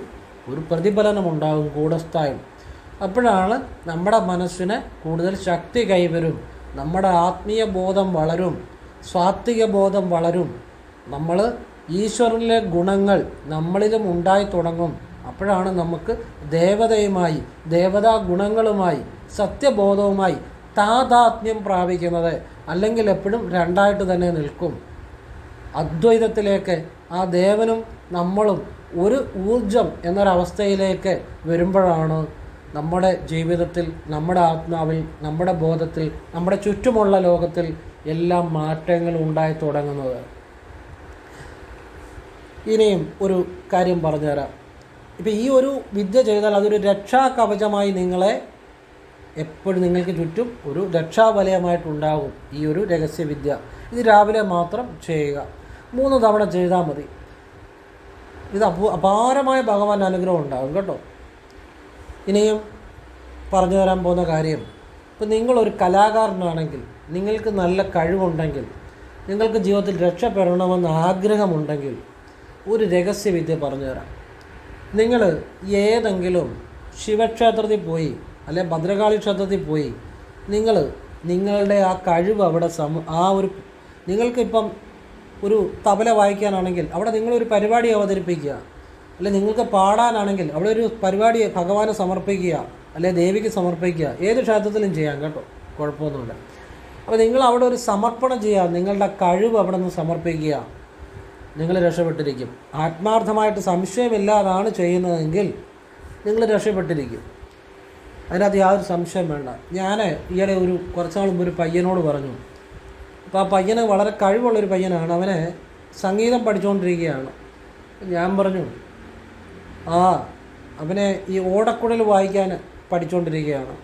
ഒരു പ്രതിഫലനം ഉണ്ടാകും കൂടസ്ഥായും. അപ്പോഴാണ് നമ്മുടെ മനസ്സിന് കൂടുതൽ ശക്തി കൈവരും നമ്മുടെ ആത്മീയ ബോധം വളരും സ്വാത്വിക ബോധം വളരും. നമ്മൾ ഈശ്വരനിലെ ഗുണങ്ങൾ നമ്മളിലും ഉണ്ടായി തുടങ്ങും. അപ്പോഴാണ് നമുക്ക് ദേവതയുമായി ദേവതാ ഗുണങ്ങളുമായി സത്യബോധവുമായി താതാത്മ്യം പ്രാപിക്കുന്നത്. അല്ലെങ്കിൽ എപ്പോഴും രണ്ടായിട്ട് തന്നെ നിൽക്കും. അദ്വൈതത്തിലേക്ക് ആ ദേവനും നമ്മളും ഒരു ഊർജം എന്നൊരവസ്ഥയിലേക്ക് വരുമ്പോഴാണ് നമ്മുടെ ജീവിതത്തിൽ നമ്മുടെ ആത്മാവിൽ നമ്മുടെ ബോധത്തിൽ നമ്മുടെ ചുറ്റുമുള്ള ലോകത്തിൽ എല്ലാം മാറ്റങ്ങൾ ഉണ്ടായി തുടങ്ങുന്നത്. ഇനിയും ഒരു കാര്യം പറഞ്ഞുതരാം. ഇപ്പം ഈ ഒരു വിദ്യ ചെയ്താൽ അതൊരു രക്ഷാ കവചമായി നിങ്ങളെ എപ്പോഴും നിങ്ങൾക്ക് ചുറ്റും ഒരു രക്ഷാവലയമായിട്ടുണ്ടാകും ഈ ഒരു രഹസ്യവിദ്യ. ഇത് രാവിലെ മാത്രം ചെയ്യുക. മൂന്ന് തവണ ചെയ്താൽ മതി. ഇത് അപൂ അപാരമായ ഭഗവാൻ അനുഗ്രഹം ഉണ്ടാകും കേട്ടോ. ഇനിയും പറഞ്ഞു തരാൻ പോകുന്ന കാര്യം ഇപ്പം നിങ്ങളൊരു കലാകാരനാണെങ്കിൽ നിങ്ങൾക്ക് നല്ല കഴിവുണ്ടെങ്കിൽ നിങ്ങൾക്ക് ജീവിതത്തിൽ രക്ഷപ്പെടണമെന്ന് ആഗ്രഹമുണ്ടെങ്കിൽ ഒരു രഹസ്യവിദ്യ പറഞ്ഞു തരാം. നിങ്ങൾ ഏതെങ്കിലും ശിവക്ഷേത്രത്തിൽ പോയി അല്ലെ ഭദ്രകാളി ക്ഷേത്രത്തിൽ പോയി. നിങ്ങൾ നിങ്ങളുടെ ആ കഴിവ് അവിടെ സമ ആ ഒരു നിങ്ങൾക്കിപ്പം ഒരു തബല വായിക്കാനാണെങ്കിൽ അവിടെ നിങ്ങളൊരു പരിപാടി അവതരിപ്പിക്കുക. അല്ലെ നിങ്ങൾക്ക് പാടാനാണെങ്കിൽ അവിടെ ഒരു പരിപാടി ഭഗവാന് സമർപ്പിക്കുക. അല്ലെ ദേവിക്ക് സമർപ്പിക്കുക. ഏത് ക്ഷേത്രത്തിലും ചെയ്യാം കേട്ടോ. കുഴപ്പമൊന്നുമില്ല. അപ്പോൾ നിങ്ങൾ അവിടെ ഒരു സമർപ്പണം ചെയ്യുക. നിങ്ങളുടെ കഴിവ് അവിടെ നിന്ന് സമർപ്പിക്കുക. നിങ്ങൾ രക്ഷപ്പെട്ടിരിക്കും. ആത്മാർത്ഥമായിട്ട് സംശയമില്ലാതാണ് ചെയ്യുന്നതെങ്കിൽ നിങ്ങൾ രക്ഷപ്പെട്ടിരിക്കും. അതിനകത്ത് യാതൊരു സംശയം വേണ്ട. ഞാൻ ഈയിടെ ഒരു കുറച്ച് നാൾ മുമ്പ് ഒരു പയ്യനോട് പറഞ്ഞു. അപ്പോൾ ആ പയ്യന് വളരെ കഴിവുള്ളൊരു പയ്യനാണ്. അവനെ സംഗീതം പഠിച്ചുകൊണ്ടിരിക്കുകയാണ് ഞാൻ പറഞ്ഞു ആ അവനെ ഈ ഓടക്കുഴൽ വായിക്കാൻ പഠിച്ചുകൊണ്ടിരിക്കുകയാണ്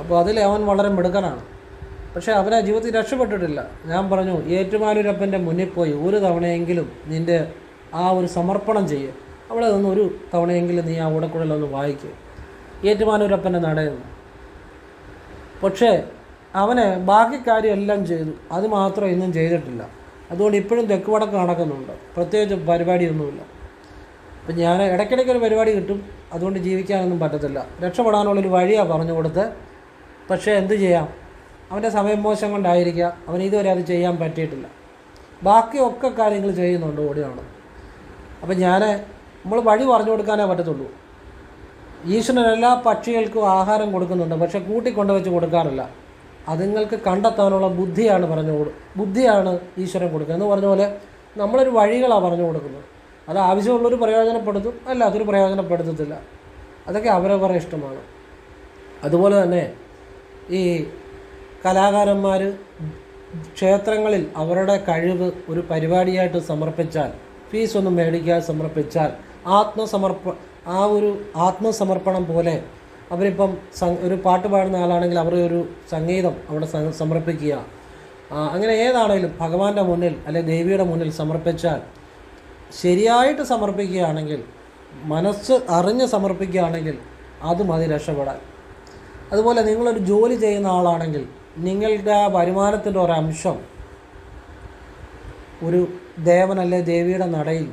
അപ്പോൾ അതിൽ അവൻ വളരെ മിടുക്കനാണ്. പക്ഷേ അവനെ ജീവിതത്തിൽ രക്ഷപ്പെട്ടിട്ടില്ല. ഞാൻ പറഞ്ഞു ഏറ്റുമാനൂരപ്പന്റെ മുന്നിൽ പോയി ഒരു തവണയെങ്കിലും നിന്റെ ആ ഒരു സമർപ്പണം ചെയ്യുക അവിടെ നിന്ന് ഒരു തവണയെങ്കിലും നീ ആ ഓടക്കുഴലൊന്ന് വായിക്കുക ഏറ്റുമാനൂരപ്പന്റെ നടയിൽ നിന്ന് പക്ഷേ അവന് ബാക്കി കാര്യമെല്ലാം ചെയ്തു. അത് മാത്രം ഇന്നും ചെയ്തിട്ടില്ല. അതുകൊണ്ട് ഇപ്പോഴും തെക്ക് വടക്ക് നടക്കുന്നുണ്ട്. പ്രത്യേകിച്ച് പരിപാടിയൊന്നുമില്ല. അപ്പം ഞാൻ ഇടയ്ക്കിടയ്ക്ക് ഒരു പരിപാടി കിട്ടും. അതുകൊണ്ട് ജീവിക്കാനൊന്നും പറ്റത്തില്ല. രക്ഷപ്പെടാനുള്ളൊരു വഴിയാണ് പറഞ്ഞു കൊടുത്ത്. പക്ഷേ എന്ത് ചെയ്യാം? അവന്റെ സമയം മോശം കൊണ്ടായിരിക്കാം. അവൻ ഇതുവരെ അത് ചെയ്യാൻ പറ്റിയിട്ടില്ല. ബാക്കിയൊക്കെ കാര്യങ്ങൾ ചെയ്യുന്നുണ്ട് ഓടിയാണ്. അപ്പം ഞാൻ നമ്മൾ വഴി പറഞ്ഞു കൊടുക്കാനേ പറ്റത്തുള്ളൂ. ഈശ്വരൻ എല്ലാ പക്ഷികൾക്കും ആഹാരം കൊടുക്കുന്നുണ്ട് പക്ഷെ കൂട്ടിക്കൊണ്ട് വെച്ച് കൊടുക്കാറില്ല. അതുങ്ങൾക്ക് കണ്ടെത്താനുള്ള ബുദ്ധിയാണ് പറഞ്ഞു ബുദ്ധിയാണ് ഈശ്വരൻ കൊടുക്കുക എന്ന് പറഞ്ഞ പോലെ നമ്മളൊരു വഴികളാണ് പറഞ്ഞു കൊടുക്കുന്നത്. അത് ആവശ്യമുള്ളവർ പ്രയോജനപ്പെടുത്തും അല്ല അതൊരു പ്രയോജനപ്പെടുത്തത്തില്ല. അതൊക്കെ അവരവരുടെ ഇഷ്ടമാണ്. അതുപോലെ തന്നെ ഈ കലാകാരന്മാർ ക്ഷേത്രങ്ങളിൽ അവരുടെ കഴിവ് ഒരു പരിപാടിയായിട്ട് സമർപ്പിച്ചാൽ ഫീസൊന്നും മേടിക്കാതെ സമർപ്പിച്ചാൽ ആത്മസമർപ്പ ആ ഒരു ആത്മസമർപ്പണം പോലെ അവരിപ്പം ഒരു പാട്ട് പാടുന്ന ആളാണെങ്കിൽ അവരുടെ ഒരു സംഗീതം അവിടെ സമർപ്പിക്കുക. അങ്ങനെ ഏതാണെങ്കിലും ഭഗവാന്റെ മുന്നിൽ അല്ലെ ദേവിയുടെ മുന്നിൽ സമർപ്പിച്ചാൽ ശരിയായിട്ട് സമർപ്പിക്കുകയാണെങ്കിൽ മനസ്സ് അറിഞ്ഞ് സമർപ്പിക്കുകയാണെങ്കിൽ അത് മതി രക്ഷപ്പെടാൻ. അതുപോലെ നിങ്ങളൊരു ജോലി ചെയ്യുന്ന ആളാണെങ്കിൽ നിങ്ങളുടെ ആ വരുമാനത്തിന്റെ ഒരംശം ഒരു ദേവനല്ലേ ദേവിയുടെ നടയിൽ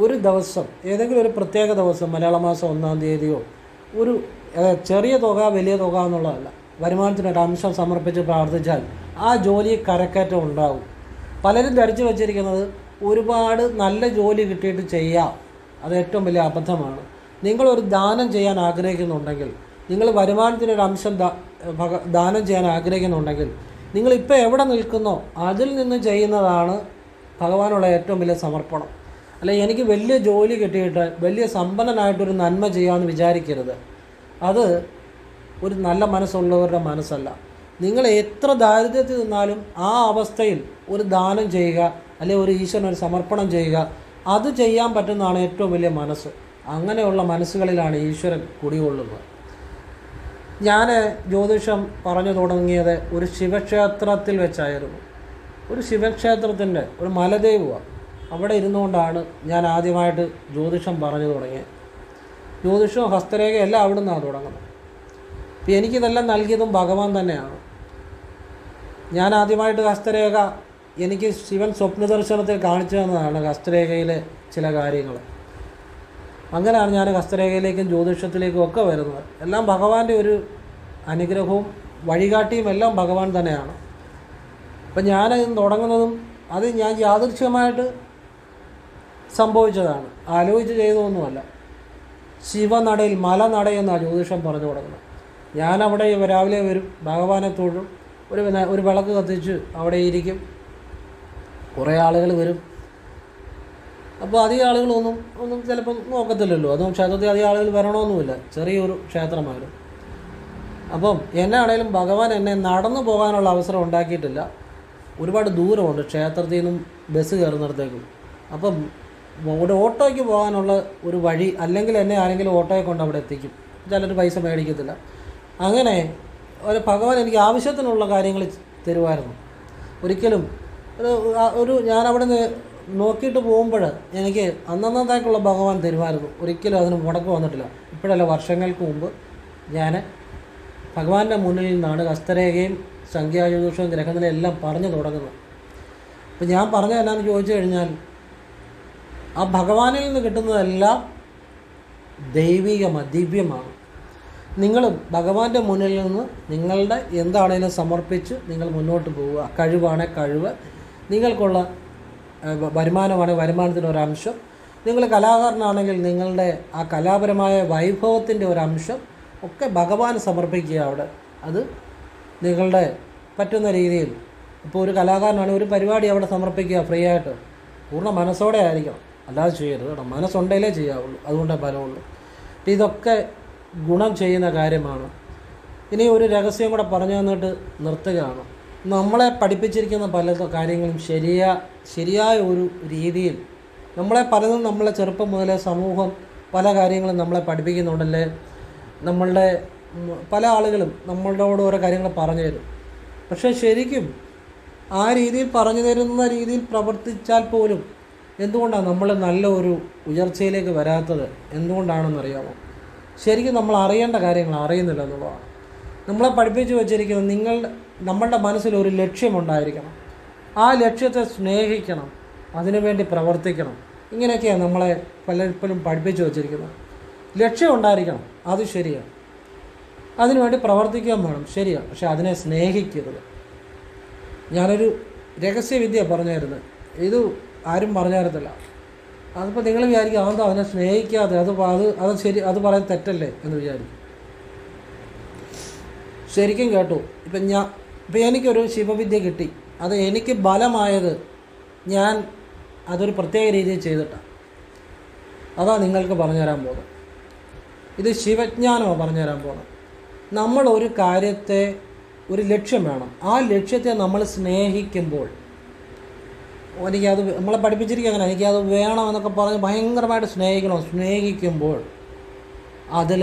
ഒരു ദിവസം ഏതെങ്കിലും ഒരു പ്രത്യേക ദിവസം മലയാള മാസം ഒന്നാം തീയതിയോ ഒരു ചെറിയ തുക വലിയ തുക എന്നുള്ളതല്ല. വരുമാനത്തിന് ഒരു അംശം സമർപ്പിച്ച് പ്രാർത്ഥിച്ചാൽ ആ ജോലി കരക്കയറ്റം ഉണ്ടാകും പലരും ധരിച്ചു വച്ചിരിക്കുന്നത് ഒരുപാട് നല്ല ജോലി കിട്ടിയിട്ട് ചെയ്യാം. അത് ഏറ്റവും വലിയ അബദ്ധമാണ്. നിങ്ങളൊരു ദാനം ചെയ്യാൻ ആഗ്രഹിക്കുന്നുണ്ടെങ്കിൽ നിങ്ങൾ വരുമാനത്തിനൊരു അംശം ദാനം ചെയ്യാൻ ആഗ്രഹിക്കുന്നുണ്ടെങ്കിൽ നിങ്ങളിപ്പോൾ എവിടെ നിൽക്കുന്നോ അതിൽ നിന്ന് ചെയ്യുന്നതാണ് ഭഗവാനുള്ള ഏറ്റവും വലിയ സമർപ്പണം. അല്ല എനിക്ക് വലിയ ജോലി കിട്ടിയിട്ട് വലിയ സമ്പന്നനായിട്ടൊരു നന്മ ചെയ്യാമെന്ന് വിചാരിക്കരുത്. അത് ഒരു നല്ല മനസ്സുള്ളവരുടെ മനസ്സല്ല. നിങ്ങൾ എത്ര ദാരിദ്ര്യത്തിൽ നിന്നാലും ആ അവസ്ഥയിൽ ഒരു ദാനം ചെയ്യുക അല്ലെങ്കിൽ ഒരു ഈശ്വരൻ ഒരു സമർപ്പണം ചെയ്യുക അത് ചെയ്യാൻ പറ്റുന്നതാണ് ഏറ്റവും വലിയ മനസ്സ്. അങ്ങനെയുള്ള മനസ്സുകളിലാണ് ഈശ്വരൻ കുടികൊള്ളുന്നത്. ഞാൻ ജ്യോതിഷം പറഞ്ഞു തുടങ്ങിയത് ഒരു ശിവക്ഷേത്രത്തിൽ വെച്ചായിരുന്നു. ഒരു ശിവക്ഷേത്രത്തിന്റെ ഒരു മലദേവുവാണ്. അവിടെ ഇരുന്നുകൊണ്ടാണ് ഞാൻ ആദ്യമായിട്ട് ജ്യോതിഷം പറഞ്ഞു തുടങ്ങിയത്. ജ്യോതിഷവും ഹസ്തരേഖയും എല്ലാം അവിടെ നിന്നാണ് തുടങ്ങുന്നത്. അപ്പം എനിക്കിതെല്ലാം നൽകിയതും ഭഗവാൻ തന്നെയാണ്. ഞാൻ ആദ്യമായിട്ട് ഹസ്തരേഖ എനിക്ക് ശിവൻ സ്വപ്ന ദർശനത്തിൽ കാണിച്ചു തന്നതാണ് ഹസ്തരേഖയിലെ ചില കാര്യങ്ങൾ. അങ്ങനെയാണ് ഞാൻ ഹസ്തരേഖയിലേക്കും ജ്യോതിഷത്തിലേക്കും ഒക്കെ വരുന്നത്. എല്ലാം ഭഗവാന്റെ ഒരു അനുഗ്രഹവും വഴികാട്ടിയും എല്ലാം ഭഗവാൻ തന്നെയാണ്. അപ്പം ഞാൻ തുടങ്ങുന്നതും അത് ഞാൻ യാദൃച്ഛികമായിട്ട് സംഭവിച്ചതാണ്. ആലോചിച്ച് ചെയ്തതൊന്നുമല്ല. ശിവനടയിൽ മലനട ജ്യോതിഷം പറഞ്ഞു തുടങ്ങുന്നത്. ഞാനവിടെ രാവിലെ വരും. ഭഗവാനെ തൊഴും. ഒരു ഒരു വിളക്ക് കത്തിച്ച് അവിടെ ഇരിക്കും. കുറേ ആളുകൾ വരും. അപ്പോൾ അധികം ആളുകളൊന്നും ഒന്നും ചിലപ്പം നോക്കത്തില്ലല്ലോ. അതും ക്ഷേത്രത്തിൽ അധികം ആളുകൾ വരണമെന്നുമില്ല. ചെറിയൊരു ക്ഷേത്രമായിരുന്നു അപ്പം എന്നെ ആണെങ്കിലും ഭഗവാൻ എന്നെ നടന്നു പോകാനുള്ള അവസരം ഉണ്ടാക്കിയിട്ടില്ല. ഒരുപാട് ദൂരമുണ്ട്. ക്ഷേത്രത്തിൽ നിന്നും ബസ് കയറുന്നിടത്തേക്കും. അപ്പം ഒരു ഓട്ടോയ്ക്ക് പോകാനുള്ള ഒരു വഴി അല്ലെങ്കിൽ എന്നെ ആരെങ്കിലും ഓട്ടോയെ കൊണ്ട് അവിടെ എത്തിക്കും. ചിലർ പൈസ മേടിക്കത്തില്ല. അങ്ങനെ ഒരു ഭഗവാൻ എനിക്ക് ആവശ്യത്തിനുള്ള കാര്യങ്ങൾ തരുമായിരുന്നു. ഒരിക്കലും ഒരു ഒരു ഞാൻ അവിടെ നിന്ന് നോക്കിയിട്ട് പോകുമ്പോൾ എനിക്ക് അന്നന്നത്തേക്കുള്ള ഭഗവാൻ തരുമായിരുന്നു. ഒരിക്കലും അതിന് മുടക്കം വന്നിട്ടില്ല. ഇപ്പോഴല്ല വർഷങ്ങൾക്ക് മുമ്പ് ഞാൻ ഭഗവാന്റെ മുന്നിൽ നിന്നാണ് ഹസ്തരേഖയും സംഖ്യാജ്യോതിഷവും ഗ്രഹനിലയും എല്ലാം പറഞ്ഞു തുടങ്ങുന്നത്. അപ്പം ഞാൻ പറഞ്ഞത് എന്നാന്ന് ചോദിച്ചു കഴിഞ്ഞാൽ ആ ഭഗവാനിൽ നിന്ന് കിട്ടുന്നതെല്ലാം ദൈവികമാണ് ദിവ്യമാണ്. നിങ്ങൾ ഭഗവാന്റെ മുന്നിൽ നിന്ന് നിങ്ങളുടെ എന്താണേലും സമർപ്പിച്ച് നിങ്ങൾ മുന്നോട്ട് പോവുക. കഴിവാണ് കഴിവ്. നിങ്ങൾക്കുള്ള വരുമാനമാണ് വരുമാനത്തിന്റെ ഒരു അംശം. നിങ്ങൾ കലാകാരനാണെങ്കിൽ നിങ്ങളുടെ ആ കലാപരമായ വൈഭവത്തിന്റെ ഒരു അംശം ഒക്കെ ഭഗവാൻ സമർപ്പിക്കുക അവിടെ. അത് നിങ്ങളുടെ പറ്റുന്ന രീതിയിൽ. ഇപ്പോൾ ഒരു കലാകാരനാണെങ്കിൽ ഒരു പരിപാടി അവിടെ സമർപ്പിക്കുക ഫ്രീ ആയിട്ട്. പൂർണ മനസ്സോടെ ആയിരിക്കണം. അല്ലാതെ ചെയ്യരുത് കേട്ടോ. മനസ്സുണ്ടെങ്കിലേ ചെയ്യാവുള്ളൂ. അതുകൊണ്ടേ ഫലമുള്ളൂ. അപ്പം ഇതൊക്കെ ഗുണം ചെയ്യുന്ന കാര്യമാണ്. ഇനി ഒരു രഹസ്യം കൂടെ പറഞ്ഞു തന്നിട്ട് നിർത്തുകയാണ്. നമ്മളെ പഠിപ്പിച്ചിരിക്കുന്ന പല കാര്യങ്ങളും ശരിയാ ശരിയായ ഒരു രീതിയിൽ നമ്മളെ പലതും നമ്മളെ ചെറുപ്പം മുതലേ സമൂഹം പല കാര്യങ്ങളും നമ്മളെ പഠിപ്പിക്കുന്നുണ്ടല്ലേ? നമ്മളുടെ പല ആളുകളും നമ്മളോട് ഓരോ കാര്യങ്ങൾ പറഞ്ഞു തരും. പക്ഷേ ശരിക്കും ആ രീതിയിൽ പറഞ്ഞു തരുന്ന രീതിയിൽ പ്രവർത്തിച്ചാൽ പോലും എന്തുകൊണ്ടാണ് നമ്മൾ നല്ല ഒരു ഉയർച്ചയിലേക്ക് വരാത്തത്? എന്തുകൊണ്ടാണെന്നറിയാമോ? ശരിക്കും നമ്മൾ അറിയേണ്ട കാര്യങ്ങൾ അറിയുന്നില്ല എന്നുള്ളതാണ്. നമ്മളെ പഠിപ്പിച്ചു വച്ചിരിക്കുന്നത് നിങ്ങൾ നമ്മളുടെ മനസ്സിൽ ഒരു ലക്ഷ്യമുണ്ടായിരിക്കണം. ആ ലക്ഷ്യത്തെ സ്നേഹിക്കണം. അതിനുവേണ്ടി പ്രവർത്തിക്കണം. ഇങ്ങനെയൊക്കെയാണ് നമ്മളെ പലപ്പോഴും പഠിപ്പിച്ചു വച്ചിരിക്കുന്നത്. ലക്ഷ്യം ഉണ്ടായിരിക്കണം. അത് ശരിയാണ്. അതിനുവേണ്ടി പ്രവർത്തിക്കാൻ വേണം. ശരിയാണ്. പക്ഷെ അതിനെ സ്നേഹിക്കരുത്. ഞാനൊരു രഹസ്യവിദ്യ പറഞ്ഞായിരുന്നു. ഇത് ആരും പറഞ്ഞു തരത്തില്ല. അതിപ്പോൾ നിങ്ങൾ വിചാരിക്കും അതെന്താ അവനെ സ്നേഹിക്കാതെ? അത് അത് അത് ശരി അത് പറയാൻ തെറ്റല്ലേ? എന്ന് വിചാരിക്കും. ശരിക്കും കേട്ടു. ഇപ്പം ഞാൻ ഇപ്പം എനിക്കൊരു ശിവവിദ്യ കിട്ടി. അത് എനിക്ക് ബലമായത് ഞാൻ അതൊരു പ്രത്യേക രീതിയിൽ ചെയ്തിട്ടാണ് അതാ നിങ്ങൾക്ക് പറഞ്ഞു തരാൻ പോകുന്നത്. ഇത് ശിവജ്ഞാനമാണ് പറഞ്ഞുതരാൻ പോകുന്നത്. നമ്മളൊരു കാര്യത്തെ ഒരു ലക്ഷ്യം വേണം. ആ ലക്ഷ്യത്തെ നമ്മൾ സ്നേഹിക്കുമ്പോൾ എനിക്കത് നമ്മളെ പഠിപ്പിച്ചിരിക്കുക അങ്ങനെ. എനിക്കത് വേണമെന്നൊക്കെ പറഞ്ഞ് ഭയങ്കരമായിട്ട് സ്നേഹിക്കണം. സ്നേഹിക്കുമ്പോൾ അതിൽ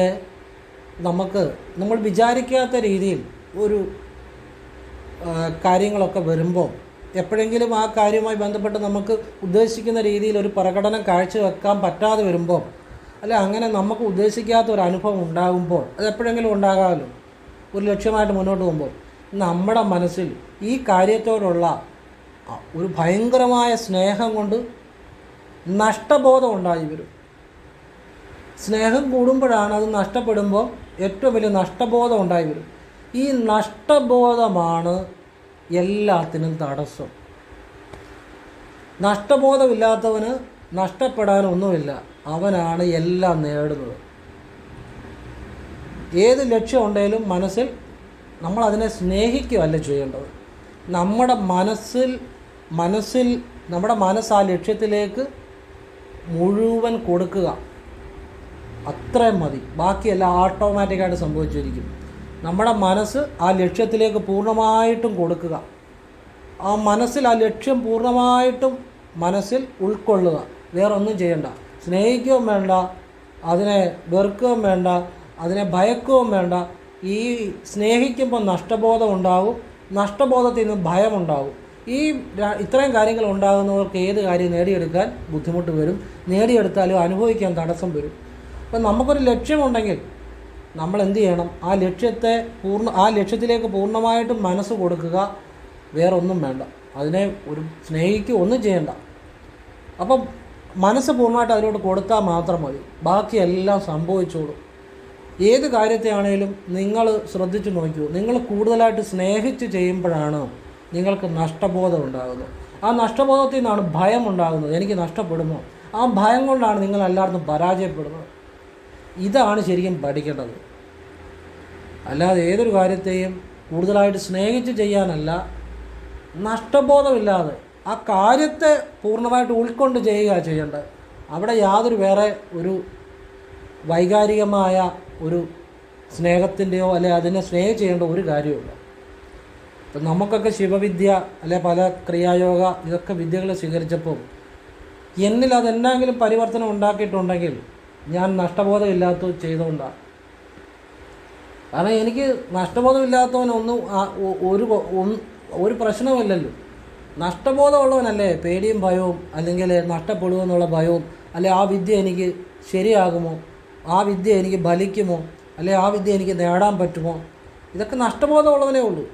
നമുക്ക് നമ്മൾ വിചാരിക്കാത്ത രീതിയിൽ ഒരു കാര്യങ്ങളൊക്കെ വരുമ്പോൾ എപ്പോഴെങ്കിലും ആ കാര്യവുമായി ബന്ധപ്പെട്ട് നമുക്ക് ഉദ്ദേശിക്കുന്ന രീതിയിൽ ഒരു പ്രകടനം കാഴ്ചവെക്കാൻ പറ്റാതെ വരുമ്പോൾ അല്ല അങ്ങനെ നമുക്ക് ഉദ്ദേശിക്കാത്ത ഒരു അനുഭവം ഉണ്ടാകുമ്പോൾ അത് എപ്പോഴെങ്കിലും ഉണ്ടാകാമല്ലോ. ഒരു ലക്ഷ്യമായിട്ട് മുന്നോട്ട് പോകുമ്പോൾ. നമ്മുടെ മനസ്സിൽ ഈ കാര്യത്തോടുള്ള ഒരു ഭയങ്കരമായ സ്നേഹം കൊണ്ട് നഷ്ടബോധം ഉണ്ടായി വരും. സ്നേഹം കൂടുമ്പോഴാണ് അത് നഷ്ടപ്പെടുമ്പോൾ ഏറ്റവും വലിയ നഷ്ടബോധം ഉണ്ടായി വരും. ഈ നഷ്ടബോധമാണ് എല്ലാത്തിനും തടസ്സം. നഷ്ടബോധമില്ലാത്തവന് നഷ്ടപ്പെടാനൊന്നുമില്ല. അവനാണ് എല്ലാം നേടുന്നത്. ഏത് ലക്ഷ്യമുണ്ടെങ്കിലും മനസ്സിൽ നമ്മളതിനെ സ്നേഹിക്കുകയല്ല ചെയ്യേണ്ടത്. നമ്മുടെ മനസ്സിൽ മനസ്സിൽ നമ്മുടെ മനസ്സ് ആ ലക്ഷ്യത്തിലേക്ക് മുഴുവൻ കൊടുക്കുക. അത്രയും മതി. ബാക്കിയെല്ലാം ഓട്ടോമാറ്റിക്കായിട്ട് സംഭവിച്ചിരിക്കും. നമ്മുടെ മനസ്സ് ആ ലക്ഷ്യത്തിലേക്ക് പൂർണമായിട്ടും കൊടുക്കുക. ആ മനസ്സിൽ ആ ലക്ഷ്യം പൂർണമായിട്ടും മനസ്സിൽ ഉൾക്കൊള്ളുക. വേറെ ഒന്നും ചെയ്യണ്ട. സ്നേഹിക്കുകയും വേണ്ട. അതിനെ വെറുക്കുകയും വേണ്ട. അതിനെ ഭയക്കുകയും വേണ്ട. ഈ സ്നേഹിക്കുമ്പോൾ നഷ്ടബോധം ഉണ്ടാവും. നഷ്ടബോധത്തിൽ നിന്ന് ഭയമുണ്ടാവും. ഈ ഇത്രയും കാര്യങ്ങൾ ഉണ്ടാകുന്നവർക്ക് ഏത് കാര്യം നേടിയെടുക്കാൻ ബുദ്ധിമുട്ട് വരും? നേടിയെടുത്താലും അനുഭവിക്കാൻ തടസ്സം വരും. അപ്പം നമുക്കൊരു ലക്ഷ്യമുണ്ടെങ്കിൽ നമ്മൾ എന്ത് ചെയ്യണം? ആ ലക്ഷ്യത്തെ പൂർണ ആ ലക്ഷ്യത്തിലേക്ക് പൂർണമായിട്ടും മനസ്സ് കൊടുക്കുക. വേറെ ഒന്നും വേണ്ട. അതിനെ ഒരു സ്നേഹിക്കുക ഒന്നും ചെയ്യണ്ട. അപ്പം മനസ്സ് പൂർണമായിട്ട് അതിനോട് കൊടുത്താൽ മാത്രം മതി. ബാക്കിയെല്ലാം സംഭവിച്ചോളും. ഏത് കാര്യത്തെയാണേലും നിങ്ങൾ ശ്രദ്ധിച്ചു നോക്കൂ. നിങ്ങൾ കൂടുതലായിട്ട് സ്നേഹിച്ച് ചെയ്യുമ്പോഴാണ് നിങ്ങൾക്ക് നഷ്ടബോധം ഉണ്ടാകുന്നു ആ നഷ്ടബോധത്തിൽ നിന്നാണ് ഭയം ഉണ്ടാകുന്നത് എനിക്ക് നഷ്ടപ്പെടുമോ? ആ ഭയം കൊണ്ടാണ് നിങ്ങൾ എല്ലായിടത്തും പരാജയപ്പെടുന്നത്. ഇതാണ് ശരിക്കും പഠിക്കേണ്ടത്. അല്ലാതെ ഏതൊരു കാര്യത്തെയും കൂടുതലായിട്ട് സ്നേഹിച്ച് ചെയ്യാനല്ല നഷ്ടബോധമില്ലാതെ ആ കാര്യത്തെ പൂർണമായിട്ട് ഉൾക്കൊണ്ട് ചെയ്യുക ചെയ്യേണ്ടത്. അവിടെ യാതൊരു വേറെ ഒരു വൈകാരികമായ ഒരു സ്നേഹത്തിന്റെയോ അല്ലെ അതിനെ സ്നേഹം ചെയ്യേണ്ട ഒരു കാര്യവുമില്ല. ഇപ്പം നമുക്കൊക്കെ ശിവവിദ്യ അല്ലെ പല ക്രിയായോഗ ഇതൊക്കെ വിദ്യകൾ സ്വീകരിച്ചപ്പോൾ എന്നിൽ അതെന്തെങ്കിലും പരിവർത്തനം ഉണ്ടാക്കിയിട്ടുണ്ടെങ്കിൽ ഞാൻ നഷ്ടബോധമില്ലാത്ത ചെയ്തുകൊണ്ടാണ്. കാരണം എനിക്ക് നഷ്ടബോധമില്ലാത്തവനൊന്നും ഒരു ഒരു പ്രശ്നമില്ലല്ലോ നഷ്ടബോധമുള്ളവനല്ലേ പേടിയും ഭയവും അല്ലെങ്കിൽ നഷ്ടപ്പെടുമെന്നുള്ള ഭയവും അല്ലെ ആ വിദ്യ എനിക്ക് ശരിയാകുമോ? ആ വിദ്യ എനിക്ക് ഫലിക്കുമോ? അല്ലെ ആ വിദ്യ എനിക്ക് നേടാൻ പറ്റുമോ? ഇതൊക്കെ നഷ്ടബോധമുള്ളവനേ ഉള്ളൂ.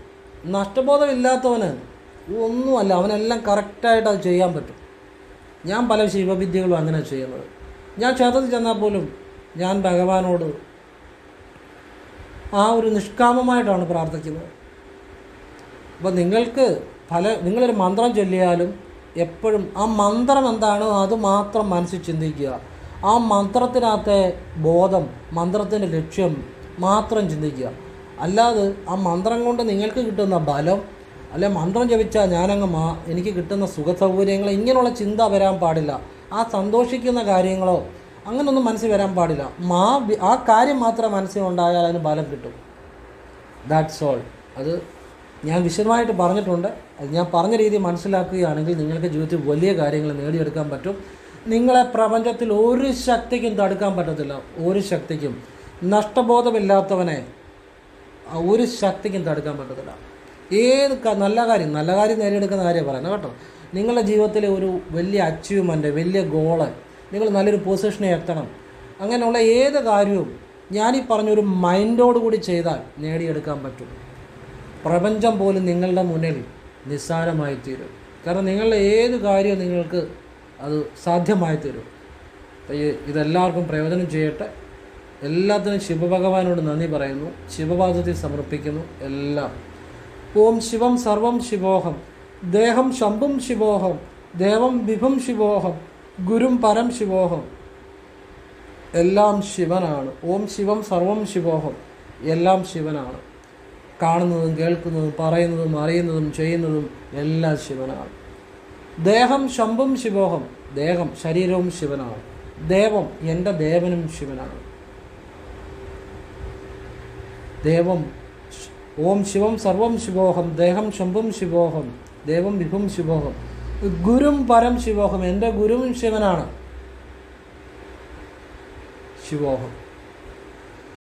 നഷ്ടബോധമില്ലാത്തവന് ഒന്നുമല്ല അവനെല്ലാം കറക്റ്റായിട്ട് അത് ചെയ്യാൻ പറ്റും. ഞാൻ പല ശിവവിദ്യകളും അങ്ങനെ ചെയ്യുന്നത്. ഞാൻ ക്ഷേത്രത്തിൽ ചെന്നാൽ പോലും ഞാൻ ഭഗവാനോട് ആ ഒരു നിഷ്കാമമായിട്ടാണ് പ്രാർത്ഥിക്കുന്നത്. അപ്പോൾ നിങ്ങൾക്ക് പല നിങ്ങളൊരു മന്ത്രം ചൊല്ലിയാലും എപ്പോഴും ആ മന്ത്രം എന്താണോ അത് മാത്രം മനസ്സിൽ ചിന്തിക്കുക. ആ മന്ത്രത്തിനകത്തെ ബോധം മന്ത്രത്തിന്റെ ലക്ഷ്യം മാത്രം ചിന്തിക്കുക. അല്ലാതെ ആ മന്ത്രം കൊണ്ട് നിങ്ങൾക്ക് കിട്ടുന്ന ബലം അല്ലെ മന്ത്രം ജപിച്ചാൽ ഞാനങ്ങ് മാ എനിക്ക് കിട്ടുന്ന സുഖ സൗകര്യങ്ങൾ ഇങ്ങനെയുള്ള ചിന്ത വരാൻ പാടില്ല. ആ സന്തോഷിക്കുന്ന കാര്യങ്ങളോ അങ്ങനൊന്നും മനസ്സിൽ വരാൻ പാടില്ല. മാ ആ കാര്യം മാത്രം മനസ്സിൽ ഉണ്ടായാൽ അതിന് ബലം കിട്ടും. ദാറ്റ്സ് ഓൾ അത് ഞാൻ വിശദമായിട്ട് പറഞ്ഞിട്ടുണ്ട്. അത് ഞാൻ പറഞ്ഞ രീതി മനസ്സിലാക്കുകയാണെങ്കിൽ നിങ്ങൾക്ക് ജീവിതത്തിൽ വലിയ കാര്യങ്ങൾ നേടിയെടുക്കാൻ പറ്റും. നിങ്ങളെ പ്രപഞ്ചത്തിൽ ഒരു ശക്തിക്കും തടുക്കാൻ പറ്റത്തില്ല. ഒരു ശക്തിക്കും. നഷ്ടബോധമില്ലാത്തവനെ ഒരു ശക്തിക്കും തടുക്കാൻ പറ്റത്തില്ല. ഏത് നല്ല കാര്യം നല്ല കാര്യം നേടിയെടുക്കുന്ന കാര്യം പറയുന്നത് കേട്ടോ. നിങ്ങളുടെ ജീവിതത്തിലെ ഒരു വലിയ അച്ചീവ്മെന്റ് വലിയ ഗോൾ നിങ്ങൾ നല്ലൊരു പൊസിഷനിൽ എത്തണം. അങ്ങനെയുള്ള ഏത് കാര്യവും ഞാനീ പറഞ്ഞൊരു മൈൻഡോട് കൂടി ചെയ്താൽ നേടിയെടുക്കാൻ പറ്റും. പ്രപഞ്ചം പോലും നിങ്ങളുടെ മുന്നിൽ നിസ്സാരമായി തീരും. കാരണം നിങ്ങളുടെ ഏത് കാര്യവും നിങ്ങൾക്ക് അത് സാധ്യമായി തീരും ഇതെല്ലാവർക്കും പ്രയോജനം ചെയ്യട്ടെ. എല്ലാത്തിനും ശിവഭഗവാനോട് നന്ദി പറയുന്നു. ശിവപാദത്തിൽ സമർപ്പിക്കുന്നു. എല്ലാം. ഓം ശിവം സർവം ശിവോഹം. ദേഹം ശംഭും ശിവോഹം. ദേവം വിഭും ശിവോഹം. ഗുരും പരം ശിവോഹം. എല്ലാം ശിവനാണ്. ഓം ശിവം സർവം ശിവോഹം. എല്ലാം ശിവനാണ്. കാണുന്നതും കേൾക്കുന്നതും പറയുന്നതും അറിയുന്നതും ചെയ്യുന്നതും എല്ലാം ശിവനാണ്. ദേഹം ശംഭും ശിവോഹം. ദേഹം ശരീരവും ശിവനാണ്. ദേവം എന്റെ ദേവനും ശിവനാണ്. ദേവം ഓം ശിവം സർവം ശിവോഹം ദേഹം ശംഭും ശിവോഹം ദേവം വിഭും ശിവോഹം. ഗുരും പരം ശിവോഹം എന്റെ ഗുരുവും ശിവനാണ്. ശിവോഹം.